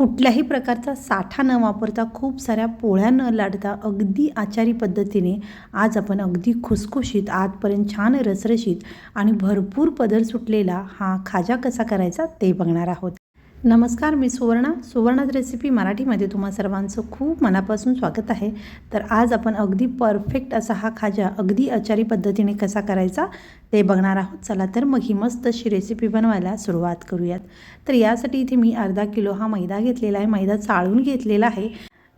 कुठल्याही प्रकारचा साठा न वापरता खूप साऱ्या पोळ्या न लाडता अगदी आचारी पद्धतीने आज आपण अगदी खुसखुशीत आतपर्यंत छान रसरशीत आणि भरपूर पदर सुटलेला हा खाजा कसा करायचा ते बघणार आहोत. नमस्कार मी सुवर्णा. सुवर्णात रेसिपी मराठीमध्ये तुम्हा सर्वांचं खूप मनापासून स्वागत आहे. तर आज आपण अगदी परफेक्ट असा हा खाजा अगदी आचारी पद्धतीने कसा करायचा ते बघणार आहोत. चला तर मग ही मस्त अशी रेसिपी बनवायला सुरुवात करूयात. तर यासाठी इथे मी अर्धा किलो हा मैदा घेतलेला आहे. मैदा चाळून घेतलेला आहे.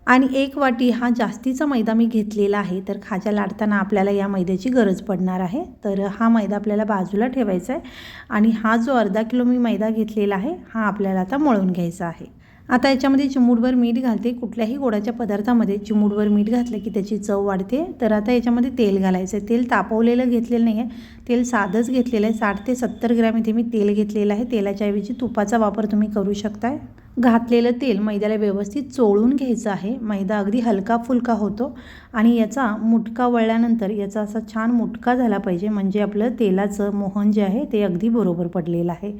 आणि एक वाटी हा जास्तीचा मैदा मी घेतलेला आहे. तर खाजा लाटताना आपल्याला या मैद्याची गरज पडणार आहे. तर हा मैदा आपल्याला बाजूला ठेवायचा आहे आणि हा जो अर्धा किलो मी मैदा घेतलेला आहे हा आपल्याला आता मळून घ्यायचा आहे. आता याच्यामध्ये चिमूटभर मीठ घालते. कुठल्याही गोडाच्या पदार्थामध्ये चिमूटभर मीठ घातलं की त्याची चव वाढते. तर आता याच्यामध्ये तेल घालायचं आहे. तेल तापवलेलं घेतलेलं नाही आहे. तेल साधंच घेतलेलं आहे. साठ ते सत्तर ग्रॅम इथे मी तेल घेतलेलं आहे. तेलाच्या ऐवजी तुपाचा वापर तुम्ही करू शकताय. घातलेलं तेल मैद्याला व्यवस्थित चोळून घ्यायचं आहे. मैदा अगदी हलका फुलका होतो आणि याचा मुटका वळल्यानंतर याचा असा छान मुटका झाला पाहिजे. म्हणजे आपलं तेलाचं मोहन जे आहे ते अगदी बरोबर पडलेलं आहे.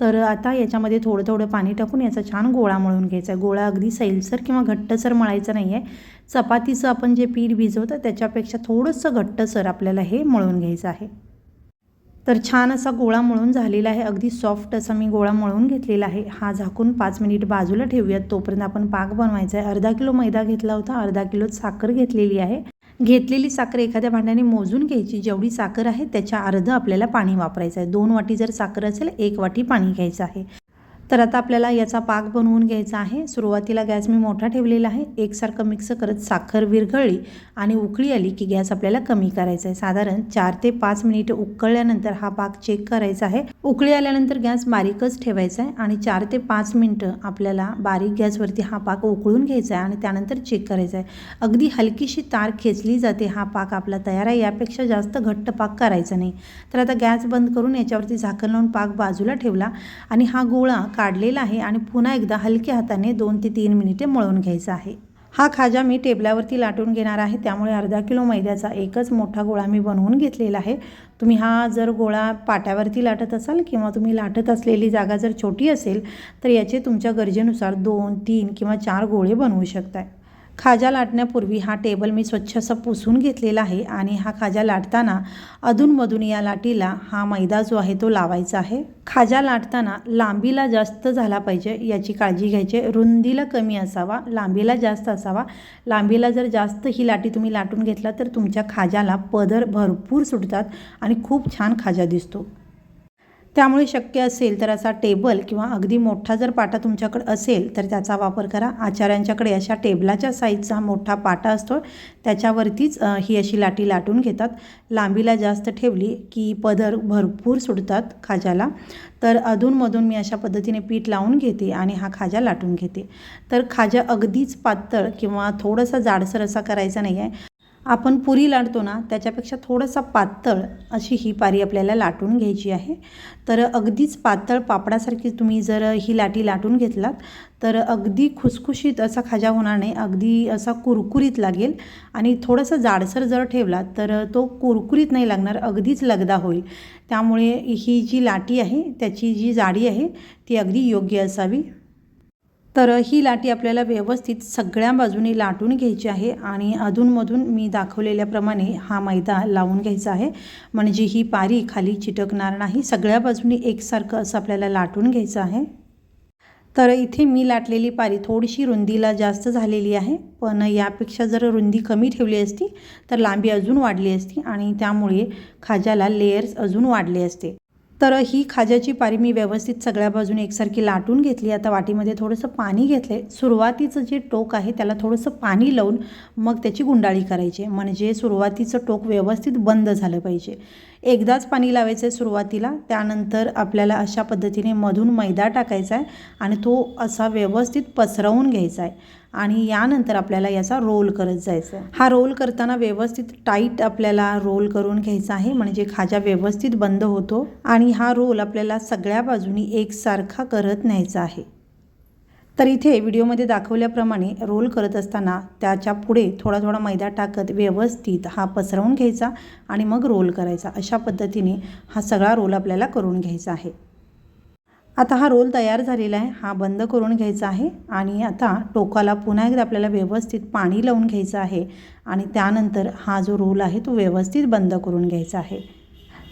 तर आता याच्यामध्ये थोडं थोडं पाणी टाकून याचा छान गोळा मळून घ्यायचा आहे. गोळा अगदी सैलसर किंवा घट्टसर मळायचं नाही आहे चपातीचं आपण जे पीठ भिजवतं त्याच्यापेक्षा थोडंसं घट्टसर आपल्याला हे मळून घ्यायचं आहे. तर छान असा गोळा मळून झालेला आहे. अगदी सॉफ्ट असा मी गोळा मळून घेतलेला आहे. हा झाकून पाच मिनिट बाजूला ठेवूयात. तोपर्यंत आपण पाक बनवायचा आहे. अर्धा किलो मैदा घेतला होता. अर्धा किलो साखर घेतलेली आहे. घेतलेली साखर एखाद्या भांड्याने मोजून घ्यायची. जेवढी साखर आहे त्याच्या अर्ध आपल्याला पाणी वापरायचं आहे. दोन वाटी जर साखर असेल एक वाटी पाणी घ्यायचं आहे. तर आता आपल्याला याचा पाक बनवून घ्यायचा आहे. सुरुवातीला गॅस मी मोठा ठेवलेला आहे. एकसारखं मिक्स करत साखर विरघळली आणि उकळी आली की गॅस आपल्याला कमी करायचा आहे. साधारण चार ते पाच मिनिटं उकळल्यानंतर हा पाक चेक करायचा आहे. उकळी आल्यानंतर गॅस बारीकच ठेवायचा आहे आणि चार ते पाच मिनटं आपल्याला बारीक गॅसवरती हा पाक उकळून घ्यायचा आहे आणि त्यानंतर चेक करायचा आहे. अगदी हलकीशी तार खेचली जाते हा पाक आपला तयार आहे. यापेक्षा जास्त घट्ट पाक करायचा नाही. तर आता गॅस बंद करून याच्यावरती झाकण लावून पाक बाजूला ठेवला आणि हा गोळा काढलेला आहे आणि पुन्हा एकदा हलक्या हाताने दोन ते तीन मिनिटे मळून घ्यायचा आहे. हा खाजा मी टेबलावरती लाटून घेणार आहे. त्यामुळे अर्धा किलो मैद्याचा एकच मोठा गोळा मी बनवून घेतलेला आहे. तुम्ही हा जर गोळा पाट्यावरती लाटत असाल किंवा तुम्ही लाटत असलेली जागा जर छोटी असेल तर याचे तुमच्या गरजेनुसार दोन तीन किंवा चार गोळे बनवू शकताय. खाजा लाटण्यापूर्वी हा टेबल मी स्वच्छ असं पुसून घेतलेला आहे आणि हा खाजा लाटताना अधूनमधून या लाटीला हा मैदा जो आहे तो लावायचा आहे. खाजा लाटताना लांबीला जास्त झाला पाहिजे याची काळजी घ्यायची. रुंदीला कमी असावा लांबीला जास्त असावा. लांबीला जर जास्त ही लाटी तुम्ही लाटून घेतला तर तुमच्या खाजाला पदर भरपूर सुटतात आणि खूप छान खाजा दिसतो. त्यामुळे शक्य असेल तर असा टेबल किंवा अगदी मोठा जर पाटा तुमच्याकडे असेल तर त्याचा वापर करा. आचार्यांच्याकडे अशा टेबलाच्या साईजचा मोठा पाटा असतो. त्याच्यावरतीच ही अशी लाटी लाटून घेतात. लांबीला जास्त ठेवली की पदर भरपूर सुटतात खाजाला. तर अधूनमधून मी अशा पद्धतीने पीठ लावून घेते आणि हा खाजा लाटून घेते. तर खाजा अगदीच पातळ किंवा थोडासा जाडसर असा करायचा नाही आहे आपण पुरी लाटतो ना त्याच्यापेक्षा थोडंसं पातळ अशी ही पारी आपल्याला लाटून घ्यायची आहे. तर अगदीच पातळ पापडासारखी तुम्ही जर ही लाटी लाटून घेतलात तर अगदी खुसखुशीत असा खाजा होणार नाही अगदी असा कुरकुरीत लागेल. आणि थोडंसं जाडसर जर ठेवला तर तो कुरकुरीत नाही लागणार अगदीच लगदा होईल. त्यामुळे ही जी लाटी आहे त्याची जी जाडी आहे ती अगदी योग्य असावी. तर ही लाटी आपल्याला व्यवस्थित सगळ्या बाजूने लाटून घ्यायची आहे आणि अधूनमधून मी दाखवलेल्याप्रमाणे हा मैदा लावून घ्यायचा आहे. म्हणजे ही पारी खाली चिटकणार नाही सगळ्या बाजूने एकसारखं असं आपल्याला लाटून घ्यायचं आहे. तर इथे मी लाटलेली पारी थोडीशी रुंदीला जास्त झालेली आहे पण यापेक्षा जर रुंदी कमी ठेवली असती तर लांबी अजून वाढली असती आणि त्यामुळे खाजाला लेयर्स अजून वाढले असते. तर ही खाज्याची पारी मी व्यवस्थित सगळ्या बाजूने एकसारखी लाटून घेतली. आता वाटीमध्ये थोडंसं पाणी घेतले सुरुवातीचं जे टोक आहे त्याला थोडंसं पाणी लावून मग त्याची गुंडाळी करायची. म्हणजे सुरुवातीचं टोक व्यवस्थित बंद झालं पाहिजे. एकदाच पाणी लावायचं आहे सुरुवातीला. त्यानंतर आपल्याला अशा पद्धतीने मधून मैदा टाकायचा आहे आणि तो असा व्यवस्थित पसरवून घ्यायचा आहे आणि यानंतर आपल्याला याचा रोल करत जायचा. आहे हा रोल करताना व्यवस्थित टाईट आपल्याला रोल करून घ्यायचा आहे. म्हणजे खाजा व्यवस्थित बंद होतो आणि हा रोल आपल्याला सगळ्या बाजूनी एकसारखा करत न्यायचा आहे. तर इथे व्हिडिओमध्ये दाखवल्याप्रमाणे रोल करत असताना त्याच्या पुढे थोडा थोडा मैदा टाकत व्यवस्थित हा पसरवून घ्यायचा आणि मग रोल करायचा. अशा पद्धतीने हा सगळा रोल आपल्याला करून घ्यायचा आहे. आता हा रोल तयार झालेला आहे. हा बंद करून घ्यायचा आहे आणि आता टोकाला पुन्हा एकदा आपल्याला व्यवस्थित पाणी लावून घ्यायचं आहे आणि त्यानंतर हा जो रोल आहे तो व्यवस्थित बंद करून घ्यायचा आहे.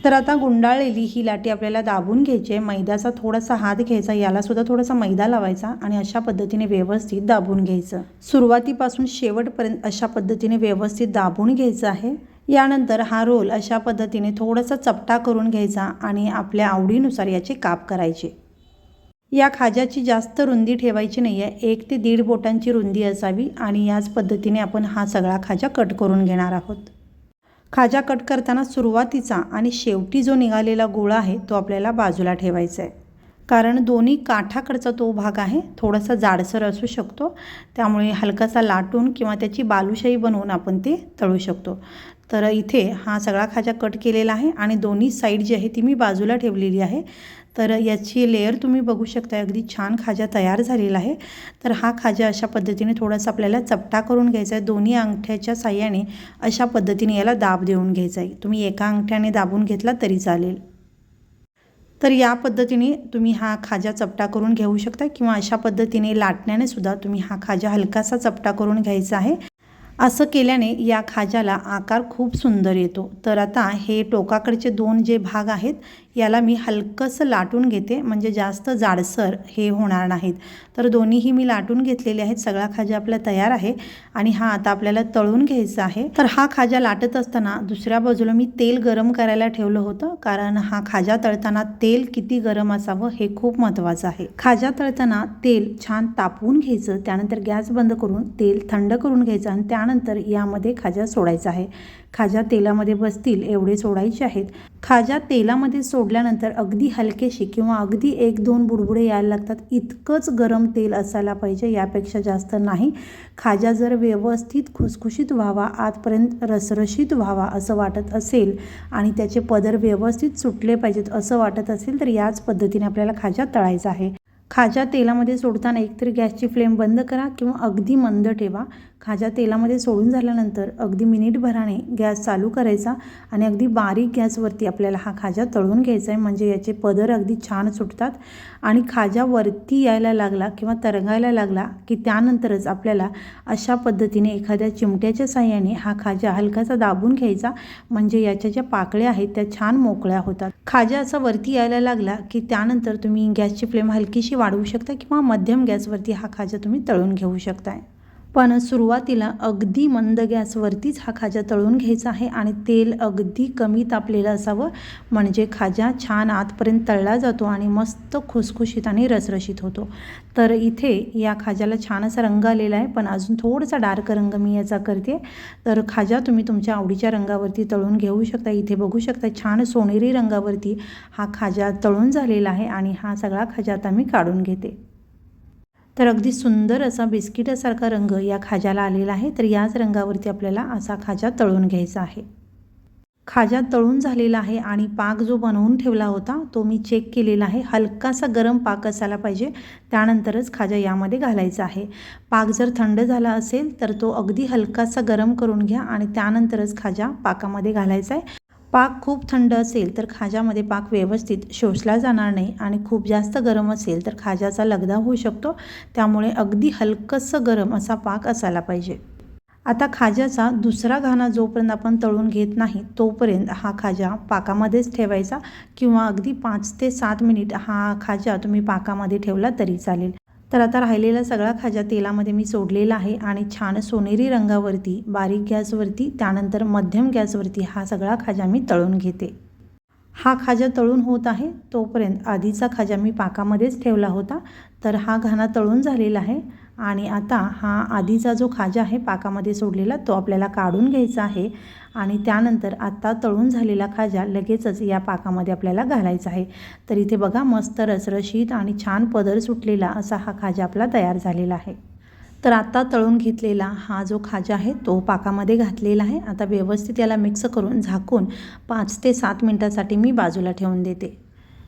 तर आता गुंडाळलेली ही लाटी आपल्याला दाबून घ्यायची आहे. मैद्याचा थोडासा हात घ्यायचा यालासुद्धा थोडासा मैदा लावायचा आणि अशा पद्धतीने व्यवस्थित दाबून घ्यायचं. सुरुवातीपासून शेवटपर्यंत अशा पद्धतीने व्यवस्थित दाबून घ्यायचं आहे. यानंतर हा रोल अशा पद्धतीने थोडासा चपटा करून घ्यायचा आणि आपल्या आवडीनुसार याचे काप करायचे. या खाज्याची जास्त रुंदी ठेवायची नाही आहे एक ते दीड बोटांची रुंदी असावी आणि याच पद्धतीने आपण हा सगळा खाजा कट करून घेणार आहोत. खाजा कट करताना सुरुवातीचा आणि शेवटी जो निघालेला गोळा आहे तो आपल्याला बाजूला ठेवायचा आहे. कारण दोन्ही काठाकडचा तो भाग आहे थोडासा जाडसर असू शकतो. त्यामुळे हलकासा लाटून किंवा त्याची बालुशाही बनवून आपण ते तळू शकतो. तर इथे हा सगळा खाजा कट केलेला आहे आणि दोन्ही साईड जी आहे ती मी बाजूला ठेवलेली आहे. तर याची लेअर तुम्ही बघू शकता अगदी छान खाजा तयार झालेला आहे. तर हा खाजा अशा पद्धतीने थोडासा आपल्याला चपटा करून घ्यायचा आहे. दोन्ही अंगठ्याच्या साह्याने अशा पद्धतीने याला दाब देऊन घ्यायचा आहे. तुम्ही एका अंगठ्याने दाबून घेतला तरी चालेल. तर या पद्धतीने तुम्ही हा खाजा चपटा करून घेऊ शकता किंवा अशा पद्धतीने लाटण्याने सुद्धा तुम्ही हा खाजा हलकासा चपटा करून घ्यायचा आहे. असं केल्याने या खाजाला आकार खूप सुंदर येतो. तर आता हे टोकाकडचे दोन जे भाग आहेत याला मी हलकंसं लाटून घेते म्हणजे जास्त जाडसर हे होणार नाहीत. तर दोन्हीही मी लाटून घेतलेले आहेत सगळा खाजा आपला तयार आहे आणि हा आता आपल्याला तळून घ्यायचा आहे. तर हा खाजा लाटत असताना दुसऱ्या बाजूला मी तेल गरम करायला ठेवलं होतं कारण हा खाजा तळताना तेल किती गरम असावं हे खूप महत्त्वाचं आहे. खाजा तळताना तेल छान तापवून घ्यायचं त्यानंतर गॅस बंद करून तेल थंड करून घ्यायचं आणि त्यानंतर यामध्ये खाजा सोडायचा आहे. खाजा तेलामध्ये बसतील एवढे सोडायचे आहेत. खाजा तेलामध्ये सोड सोडल्यानंतर अगदी हलकेशी किंवा अगदी एक दोन बुडबुडे यायला लागतात. इतकंच गरम तेल असायला पाहिजे यापेक्षा जास्त नाही. खाजा जर व्यवस्थित खुसखुशीत व्हावा आतपर्यंत रसरशीत व्हावा असं वाटत असेल आणि त्याचे पदर व्यवस्थित सुटले पाहिजेत असं वाटत असेल तर याच पद्धतीने आपल्याला खाजा तळायचा आहे. खाजा तेलामध्ये सोडताना एकतर गॅसची फ्लेम बंद करा किंवा अगदी मंद ठेवा. खाजा तेलामध्ये सोडून झाल्यानंतर अगदी मिनिटभराने गॅस चालू करायचा आणि अगदी बारीक गॅसवरती आपल्याला हा खाजा तळून घ्यायचा आहे. म्हणजे याचे पदर अगदी छान सुटतात. आणि खाजा वरती यायला लागला किंवा तरंगायला लागला की त्यानंतरच आपल्याला अशा पद्धतीने एखाद्या चिमट्याच्या साह्याने हा खाजा हलकासा दाबून घ्यायचा. म्हणजे याच्या ज्या पाकळ्या आहेत त्या छान मोकळ्या होतात. खाजा असा वरती यायला लागला की त्यानंतर तुम्ही गॅसची फ्लेम हलकीशी वाढवू शकता किंवा मध्यम गॅसवरती हा खाजा तुम्ही तळून घेऊ शकताय. पण सुरुवातीला अगदी मंद गॅसवरतीच हा खाजा तळून घ्यायचा आहे आणि तेल अगदी कमी तापलेलं असावं. म्हणजे खाजा छान आतपर्यंत तळला जातो आणि मस्त खुसखुशीत आणि रसरशीत होतो. तर इथे या खाज्याला छान असा रंग आलेला आहे पण अजून थोडासा डार्क रंग मी याचा करते. तर खाजा तुम्ही तुमच्या आवडीच्या रंगावरती तळून घेऊ शकता. इथे बघू शकता छान सोनेरी रंगावरती हा खाजा तळून झालेला आहे आणि हा सगळा खाजा आता मी काढून घेते. तर अगदी सुंदर असा बिस्किटासारखा रंग या खाज्याला आलेला आहे. तर याच रंगावरती आपल्याला असा खाजा तळून घ्यायचा आहे. खाजा तळून झालेला आहे आणि पाक जो बनवून ठेवला होता तो मी चेक केलेला आहे. हलकासा गरम पाक असायला पाहिजे. त्यानंतरच खाजा यामध्ये घालायचा आहे. पाक जर थंड झाला असेल तर तो अगदी हलकासा गरम करून घ्या आणि त्यानंतरच खाजा पाकामध्ये घालायचा आहे. पाक खूप थंड असेल तर खाज्यामध्ये पाक व्यवस्थित शोषला जाणार नाही आणि खूप जास्त गरम असेल तर खाज्याचा लगदा होऊ शकतो. त्यामुळे अगदी हलकंसं गरम असा पाक असायला पाहिजे. आता खाज्याचा दुसरा घाणा जोपर्यंत आपण तळून घेत नाही तोपर्यंत हा खाजा पाकामध्येच ठेवायचा किंवा अगदी पाच ते सात मिनिट हा खाजा तुम्ही पाकामध्ये ठेवला तरी चालेल. तर आता राहिलेला सगळा खाजा तेलामध्ये मी सोडलेला आहे आणि छान सोनेरी रंगावरती बारीक गॅसवरती त्यानंतर मध्यम गॅसवरती हा सगळा खाजा मी तळून घेते. हा खाजा तळून होत आहे तोपर्यंत आधीचा खाजा मी पाकामध्येच ठेवला होता तर हा घाणा तळून झालेला आहे. आणि आता हा आधीचा जो खाजा आहे पाकामध्ये सोडलेला तो आपल्याला काढून घ्यायचा आहे. आणि त्यानंतर आत्ता तळून झालेला खाजा लगेचच या पाकामध्ये आपल्याला घालायचा आहे. तर इथे बघा मस्त रसरशीत आणि छान पदर सुटलेला असा हा खाजा आपला तयार झालेला आहे. तर आत्ता तळून घेतलेला हा जो खाजा आहे तो पाकामध्ये घातलेला आहे. आता व्यवस्थित याला मिक्स करून झाकून पाच ते सात मिनटासाठी मी बाजूला ठेवून देते.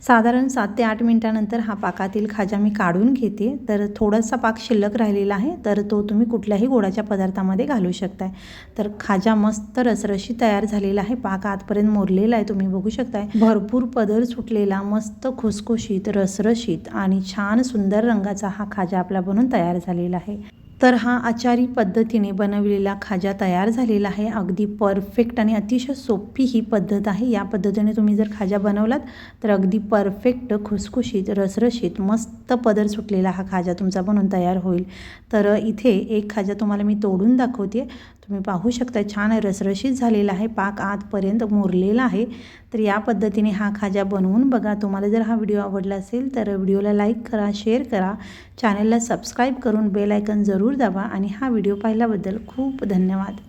साधारण सात ते आठ मिनटानंतर हा पाकातील खाजा मी काढून घेते. तर थोडासा पाक शिल्लक राहिलेला आहे तर तो तुम्ही कुठल्याही गोडाच्या पदार्थामध्ये घालू शकताय. तर खाजा मस्त रसरशी तयार झालेला आहे. पाक आतपर्यंत मोरलेला आहे तुम्ही बघू शकताय. भरपूर पदर सुटलेला मस्त खुसखुशीत रसरशीत आणि छान सुंदर रंगाचा हा खाजा आपला बनून तयार झालेला आहे. तर हा आचारी पद्धतीने बनवलेला खाजा तयार झालेला आहे. अगदी परफेक्ट आणि अतिशय सोपी ही पद्धत आहे. या पद्धतीने तुम्ही जर खाजा बनवलात तर अगदी परफेक्ट खुसखुशीत रसरशीत मस्त पदर सुटलेला हा खाजा तुमचा बनून तयार होईल. तर इथे एक खाजा तुम्हाला मी तोडून दाखवते. तुम्ही पाहू शकता छान रसरशीत झालेला आहे. पाक आतपर्यंत मुरलेला आहे. तर या पद्धतीने हा खाजा बनवून बघा. तुम्हाला जर हा व्हिडिओ आवडला असेल तर व्हिडिओला लाईक करा शेअर करा. चॅनलला सबस्क्राईब करून बेल आयकन जरूर दाबा आणि हा व्हिडिओ पाहिल्याबद्दल खूप धन्यवाद.